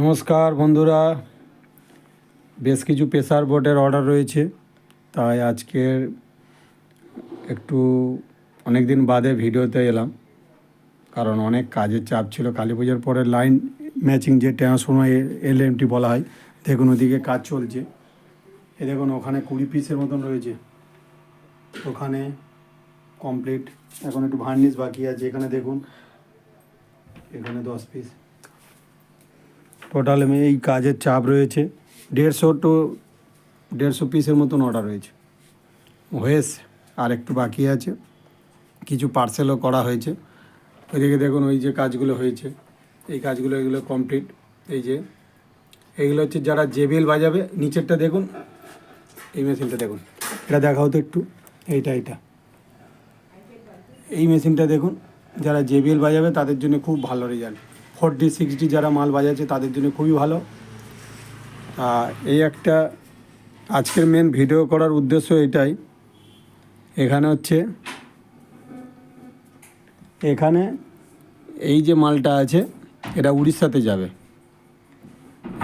নমস্কার বন্ধুরা। বেশ কিছু প্রেসার বোর্ডের অর্ডার রয়েছে। তাই আজকের একটু অনেক দিন বাদে ভিডিওতে এলাম। কারণ অনেক কাজের চাপ ছিল। কালী পুজোর পরে লাইন ম্যাচিং যে ট্রান্সফর্মার এল এমটি বলা হয়, দেখুন ওদিকে কাজ চলছে। এ দেখুন, ওখানে কুড়ি পিসের মতন রয়েছে। ওখানে কমপ্লিট এখন একটু ভার্নিশ বাকি আছে। এখানে দেখুন, এখানে দশ পিস টোটাল এই কাজের চাপ রয়েছে। দেড়শো টু দেড়শো পিসের মতন অর্ডার রয়েছে। হয়েছে, আর একটু বাকি আছে। কিছু পার্সেলও করা হয়েছে। ওইদিকে দেখুন ওই যে কাজগুলো হয়েছে। এই কাজগুলো এগুলো কমপ্লিট এই যে এইগুলো হচ্ছে যারা জেবিএল বাজাবে, নিচেরটা দেখুন। এই মেশিনটা দেখুন। এটা দেখাও তো একটু। এইটা এইটা। এই মেশিনটা দেখুন। যারা জেবিএল বাজাবে, তাদের জন্য খুব ভালো result four D six D যারা মাল বাজাচ্ছে তাদের জন্য খুবই ভালো। এই একটা আজকের মেন ভিডিও করার উদ্দেশ্য এটাই। এখানে হচ্ছে, এখানে এই যে মালটা আছে, এটা উড়িষ্যাতে যাবে।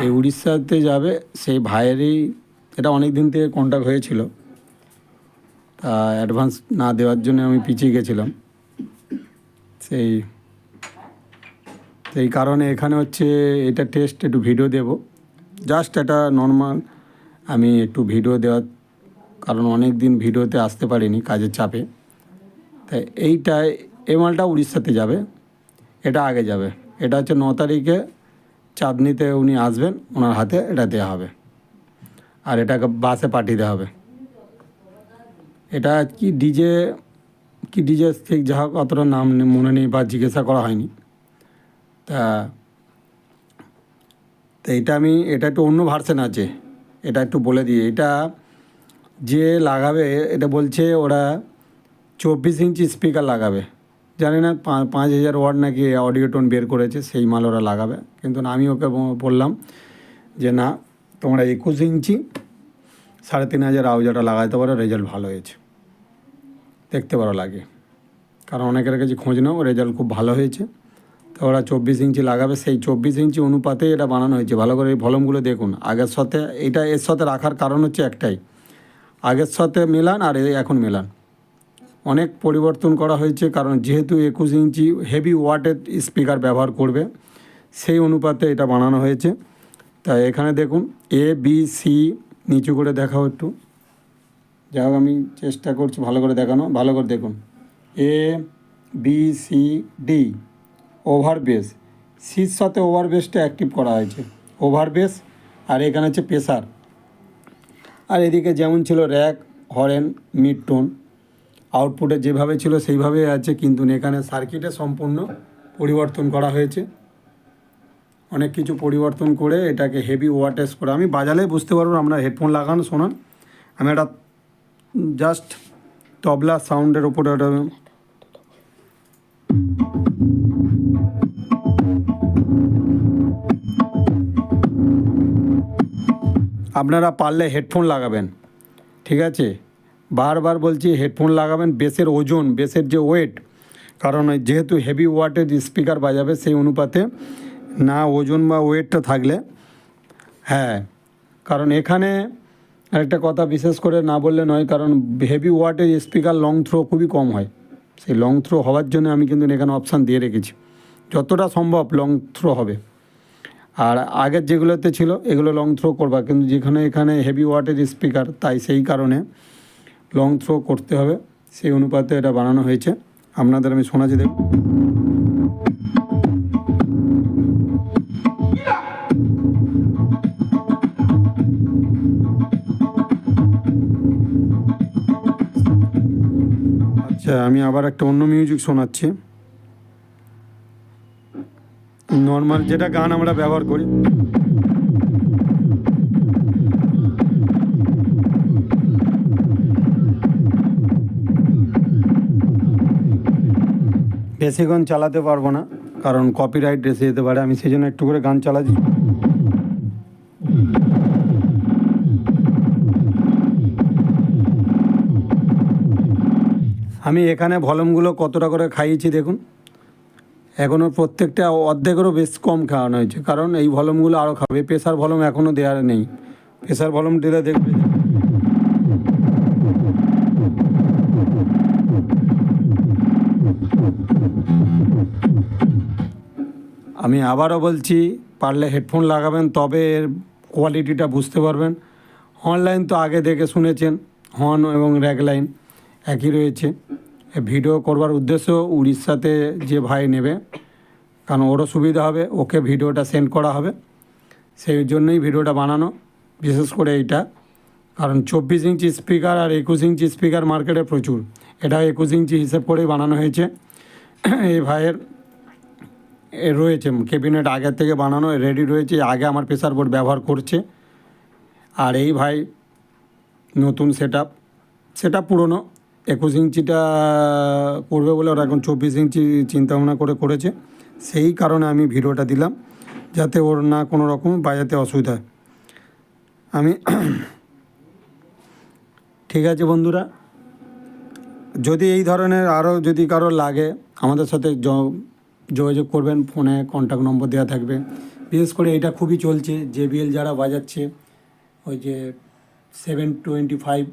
এই উড়িষ্যাতে যাবে, সেই ভাইয়েরই, এটা অনেক দিন থেকে কন্ট্যাক্ট হয়েছিল। তা অ্যাডভান্স না দেওয়ার জন্য আমি পিছিয়ে গেছিলাম। সেই সেই কারণে এখানে হচ্ছে এটা টেস্ট একটু ভিডিও দেব। জাস্ট এটা নর্মাল আমি একটু ভিডিও দেওয়ার কারণ অনেক দিন ভিডিওতে আসতে পারিনি কাজের চাপে। তাই এইটাই এই মালটা উড়িষ্যাতে যাবে। এটা আগে যাবে। এটা হচ্ছে ন তারিখে চাঁদনিতে উনি আসবেন, ওনার হাতে এটা দেওয়া হবে। আর এটাকে বাসে পাঠিয়ে দেওয়া হবে। এটা কি ডিজে কি ডিজে ঠিক যা অতটা নাম মনে নেই বা জিজ্ঞাসা করা হয়নি। তা তো এটা আমি, এটা একটু অন্য ভার্সন আছে। এটা একটু বলে দিই। এটা যে লাগাবে, এটা বলছে ওরা চব্বিশ ইঞ্চি স্পিকার লাগাবে। জানি না পাঁচ হাজার ওয়ার্ড নাকি অডিও টোন বের করেছে, সেই মাল ওরা লাগাবে। কিন্তু আমি ওকে বললাম যে না, তোমরা একুশ ইঞ্চি সাড়ে তিন হাজার আউজাটা লাগাতে পারো রেজাল্ট ভালো হয়েছে। দেখতে পারো লাগে। কারণ অনেকের কাছে খোঁজ নাও রেজাল্ট খুব ভালো হয়েছে। তো ওরা চব্বিশ ইঞ্চি লাগাবে, সেই চব্বিশ ইঞ্চি অনুপাতে এটা বানানো হয়েছে। ভালো করে এই ভলমগুলো দেখুন। আগের সাথে এটা এর সাথে রাখার কারণ হচ্ছে একটাই। আগের সাথে মেলান আর এখন মেলান। অনেক পরিবর্তন করা হয়েছে কারণ যেহেতু একুশ ইঞ্চি হেভি ওয়াটের স্পিকার ব্যবহার করবে, সেই অনুপাতে এটা বানানো হয়েছে। তাই এখানে দেখুন এ বি সি নিচু করে দেখাও একটু। যা হোক, আমি চেষ্টা করছি ভালো করে দেখানো। ভালো করে দেখুন। A B C D over base সির সাথে ওভার বেসটা অ্যাক্টিভ করা হয়েছে। ওভার বেস আর এখানে হচ্ছে প্রেসার। আর এদিকে যেমন ছিল র্যাক, হরেন মিড টোন আউটপুটে যেভাবে ছিল সেইভাবে আছে, কিন্তু এখানে সার্কিটে সম্পূর্ণ পরিবর্তন করা হয়েছে। অনেক কিছু পরিবর্তন করে এটাকে হেভি ওয়াটেজ করে। আমি বাজালে বুঝতে পারব, আমরা হেডফোন লাগান শোনান আমি একটা জাস্ট তবলা সাউন্ডের উপরে একটা আপনারা পারলে হেডফোন লাগাবেন, ঠিক আছে? বারবার বলছি হেডফোন লাগাবেন, বেসের ওজন, বেসের যে ওয়েট, কারণ যেহেতু হেভি ওয়াটের স্পিকার বাজাবে, সেই অনুপাতে না ওজন বা ওয়েটটা থাকলে হ্যাঁ কারণ এখানে আরেকটা কথা বিশেষ করে না বললে নয়, কারণ হেভি ওয়াটের স্পিকার লং থ্রো খুবই কম হয়। সেই লং থ্রো হওয়ার জন্য আমি কিন্তু এখানে অপশান দিয়ে রেখেছি। যতটা সম্ভব লং থ্রো হবে। আর আগের যেগুলোতে ছিল, এগুলো লং থ্রো করবা। কিন্তু যেখানে এখানে হেভি ওয়াটের স্পিকার তাই সেই কারণে লং থ্রো করতে হবে। সেই অনুপাতে এটা বানানো হয়েছে। আপনাদের আমি শোনাচ্ছি দেব আচ্ছা আমি আবার একটা অন্য মিউজিক শোনাচ্ছি। নর্মাল যেটা গান আমরা ব্যবহার করি। বেশিক্ষণ চালাতে পারব না, কারণ কপিরাইট এসে যেতে পারে, আমি সেই জন্য একটু করে গান চালাচ্ছি। আমি এখানে ভলমগুলো কতটা করে খাইয়েছি দেখুন। এখনও প্রত্যেকটা অর্ধেকেরও বেশ কম খাওয়ানো হয়েছে। কারণ এই ভলমগুলো আরও খাবে। প্রেশার ভলম এখনও দেওয়ার নেই। প্রেসার ভলম দিলে দেখবে আমি আবারও বলছি, পারলে হেডফোন লাগাবেন, তবে এর কোয়ালিটিটা বুঝতে পারবেন। অনলাইন তো আগে দেখে শুনেছেন। হর্ন এবং র্যাক লাইন একই রয়েছে। ভিডিও করবার উদ্দেশ্য উড়িষ্যাতে যে ভাই নেবে, কারণ ওরও সুবিধা হবে, ওকে ভিডিওটা সেন্ড করা হবে। সেই জন্যই ভিডিওটা বানানো, বিশেষ করে এইটা। কারণ চব্বিশ ইঞ্চি স্পিকার আর একুশ ইঞ্চি স্পিকার মার্কেটে প্রচুর। এটা একুশ ইঞ্চি হিসেব করেই বানানো হয়েছে। এই ভাইয়ের রয়েছে, ক্যাবিনেট আগের থেকে বানানো, রেডি রয়েছে, আগে আমার প্রেসার বোর্ড ব্যবহার করছে। আর এই ভাই নতুন সেট আপ সেট পুরোনো। একুশ ইঞ্চিটা করবে বলে ওরা এখন চব্বিশ ইঞ্চি চিন্তাভাবনা করে করেছে। সেই কারণে আমি ভিডিওটা দিলাম, যাতে ওর না কোনো রকম বাজাতে অসুবিধা হয়। আমি ঠিক আছে বন্ধুরা, যদি এই ধরনের আরও যদি কারও লাগে, আমাদের সাথে যোগাযোগ করবেন, ফোনে কন্ট্যাক্ট নম্বর দেওয়া থাকবে। বিশেষ করে এটা খুবই চলছে, জেবিএল যারা বাজাচ্ছে, ওই যে সেভেন টোয়েন্টি ফাইভ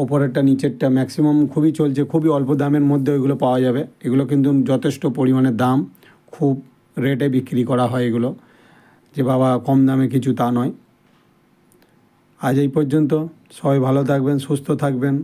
ওপরেরটা, নিচেরটা ম্যাক্সিমাম খুবই চলছে, খুবই অল্প দামের মধ্যে ওইগুলো পাওয়া যাবে। এগুলো কিন্তু যথেষ্ট পরিমাণে দাম, খুব রেটে বিক্রি করা হয় এগুলো। যে বাবা, কম দামে কিছু তা নয়। আজ এই পর্যন্ত, সবাই ভালো থাকবেন, সুস্থ থাকবেন।